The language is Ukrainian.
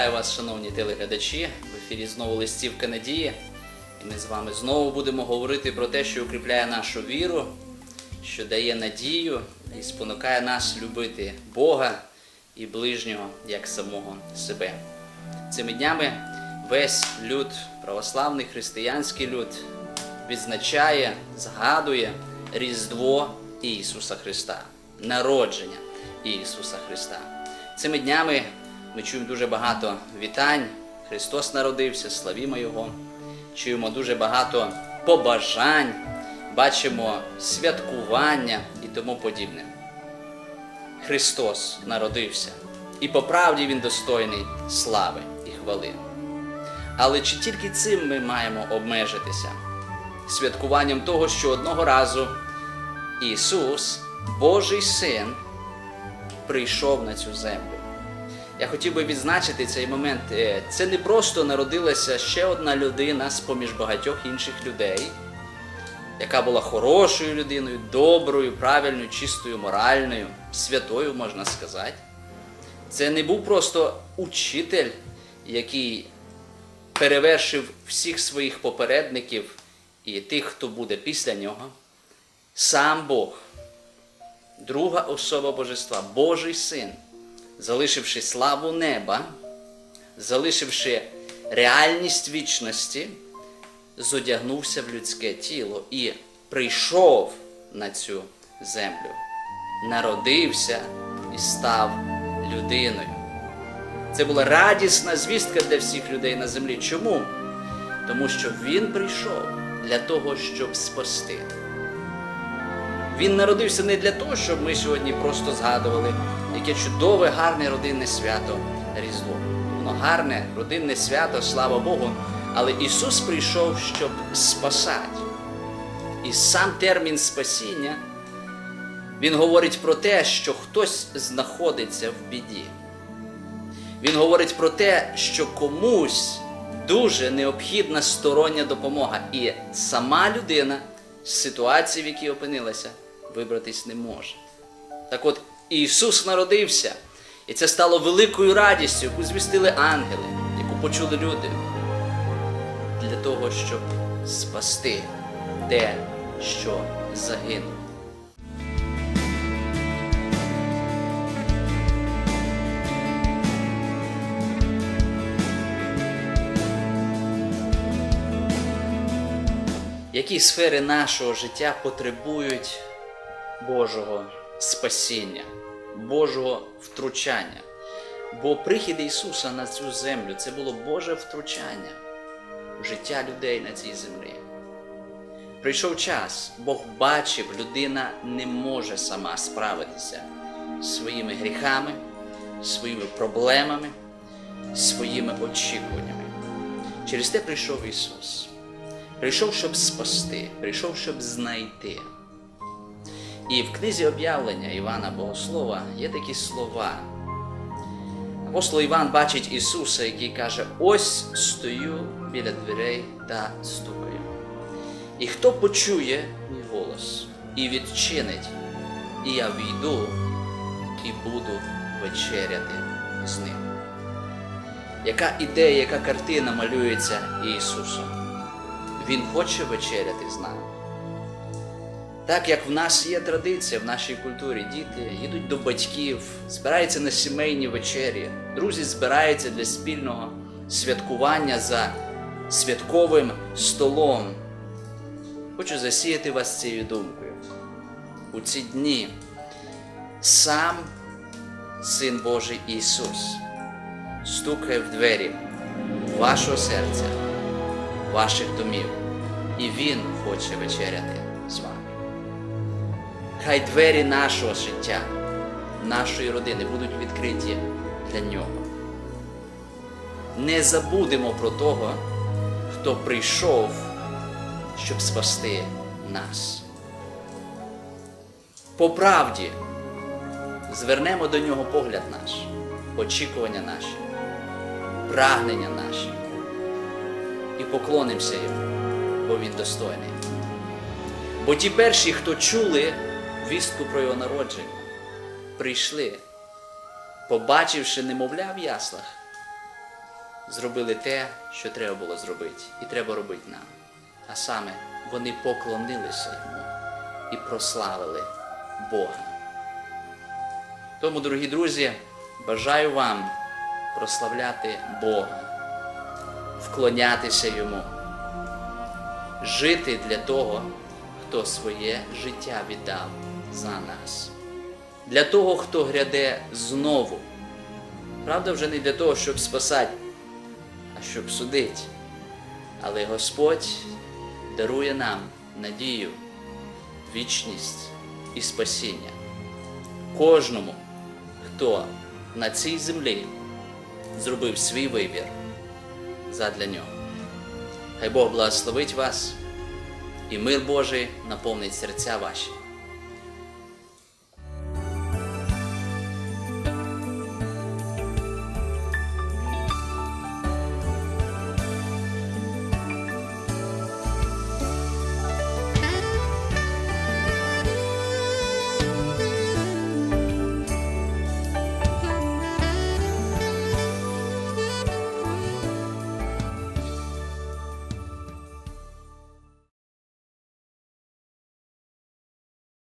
Вітаю вас, шановні телеглядачі. В ефірі знову листівка надії. І ми з вами знову будемо говорити про те, що укріпляє нашу віру, що дає надію і спонукає нас любити Бога і ближнього як самого себе. Цими днями весь люд, православний християнський люд, відзначає, згадує Різдво Ісуса Христа, народження Ісуса Христа. Цими днями ми чуємо дуже багато вітань. Христос народився, славімо Його. Чуємо дуже багато побажань, бачимо святкування і тому подібне. Христос народився, і по правді Він достойний слави і хвали. Але чи тільки цим ми маємо обмежитися? Святкуванням того, що одного разу Ісус, Божий Син, прийшов на цю землю. Я хотів би відзначити цей момент. Е, Це не просто народилася ще одна людина з поміж багатьох інших людей, яка була хорошою людиною, доброю, правильною, чистою, моральною, святою, можна сказати. Це не був просто учитель, який перевершив всіх своїх попередників і тих, хто буде після нього. Сам Бог, друга особа Божества, Божий Син, залишивши славу неба, залишивши реальність вічності, зодягнувся в людське тіло і прийшов на цю землю, народився і став людиною. Це була радісна звістка для всіх людей на землі. Чому? Тому що Він прийшов для того, щоб спасти. Він народився не для того, щоб ми сьогодні просто згадували, яке чудове, гарне родинне свято Різдво. Воно гарне, родинне свято, слава Богу. Але Ісус прийшов, щоб спасати. І сам термін спасіння, Він говорить про те, що хтось знаходиться в біді. Він говорить про те, що комусь дуже необхідна стороння допомога. І сама людина з ситуації, в якій опинилася, вибратись не може. Так от Ісус народився, і це стало великою радістю, яку звістили ангели, яку почули люди, для того, щоб спасти те, що загинуло. Які сфери нашого життя потребують Божого спасіння, Божого втручання? Бо прихід Ісуса на цю землю це було Боже втручання в життя людей на цій землі. Прийшов час, Бог бачив, людина не може сама справитися своїми гріхами, своїми проблемами, своїми очікуваннями. Через те прийшов Ісус. Прийшов, щоб спасти, прийшов, щоб знайти. І в книзі об'явлення Івана Богослова є такі слова. Апостол Іван бачить Ісуса, який каже: Ось стою біля дверей та стукаю. І хто почує мій голос і відчинить, і я війду і буду вечеряти з ним. Яка ідея, яка картина малюється Ісусом? Він хоче вечеряти з нами. Так як в нас є традиція в нашій культурі, діти їдуть до батьків, збираються на сімейні вечері, друзі збираються для спільного святкування за святковим столом. Хочу засіяти вас цією думкою. У ці дні сам Син Божий Ісус стукає в двері вашого серця ваших домів, і Він хоче вечеряти. Хай двері нашого життя, нашої родини будуть відкриті для нього. Не забудемо про того, хто прийшов, щоб спасти нас. По правді звернемо до нього погляд наш, очікування наші, прагнення наші і поклонимося йому, бо він достойний. Бо ті перші, хто чули вістку про його народження, прийшли, побачивши немовля в яслах, зробили те, що треба було зробити, і треба робити нам. А саме вони поклонилися йому і прославили Бога. Тому, дорогі друзі, бажаю вам прославляти Бога, вклонятися Йому, жити для того, хто своє життя віддав за нас, для того, хто гряде знову. Правда, вже не для того, щоб спасати, а щоб судити. Але Господь дарує нам надію, вічність і спасіння. Кожному, хто на цій землі зробив свій вибір задля нього. Хай Бог благословить вас і мир Божий наповнить серця ваші.